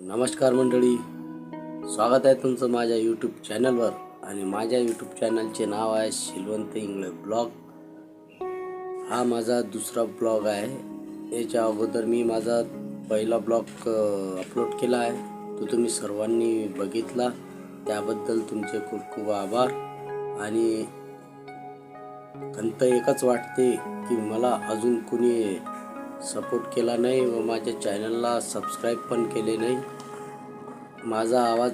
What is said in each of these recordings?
नमस्कार मंडळी. स्वागत आहे तुमचं माझ्या यूट्यूब चॅनलवर आणि माझ्या यूट्यूब चॅनलचे नाव आहे शिलवंत इंगळे ब्लॉग. हा माझा दुसरा ब्लॉग आहे. याच्या अगोदर मी माझा पहिला ब्लॉग अपलोड केला आहे. तो तुम्ही सर्वांनी बघितला. त्याबद्दल तुमचे खूप खूप आभार. आणि खंत एकच वाटते की मला अजून कुणी सपोर्ट केला नाही व माझ्या चॅनलला सबस्क्राईब पण केले नाही. माझा आवाज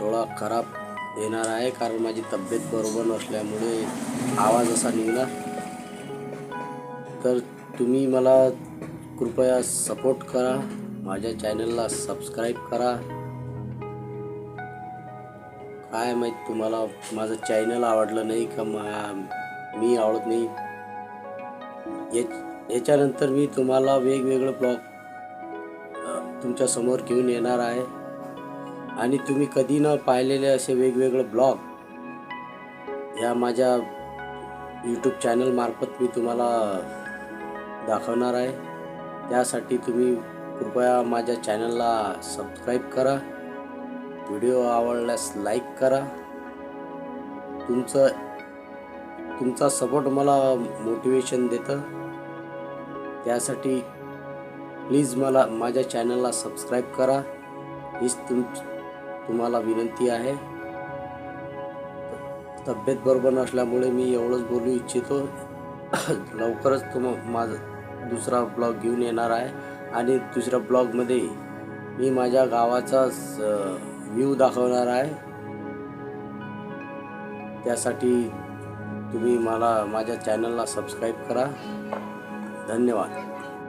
थोडा खराब येणार आहे कारण माझी तब्येत बरोबर नसल्यामुळे आवाज असा निघणार तर तुम्ही मला कृपया सपोर्ट करा माझ्या चॅनलला सबस्क्राईब करा. काय माहीत तुम्हाला माझं चॅनल आवडलं नाही का मा मी आवडत नाही. या याच्यानंतर मी तुम्हाला वेगवेगळं ब्लॉग तुमच्यासमोर घेऊन येणार आहे. आणि तुम्ही कधी न पाहिलेले असे वेगवेगळे ब्लॉग ह्या माझ्या यूट्यूब चॅनलमार्फत मी तुम्हाला दाखवणार आहे. त्यासाठी तुम्ही कृपया माझ्या चॅनलला सबस्क्राईब करा. व्हिडिओ आवडल्यास लाईक करा. तुमचं तुमचा सपोर्ट मला मोटिवेशन देतं. त्यासाठी प्लीज मला माझ्या चॅनलला सबस्क्राईब करा. हीच तुम तुम्हाला विनंती आहे. तब्येत बरोबर नसल्यामुळे मी एवढंच बोलू इच्छितो. लवकरच तुम माझा दुसरा ब्लॉग घेऊन येणार आहे. आणि दुसऱ्या ब्लॉगमध्ये मी माझ्या गावाचा व्ह्यू दाखवणार आहे. त्यासाठी तुम्ही मला माझ्या चॅनलला सबस्क्राईब करा. धन्यवाद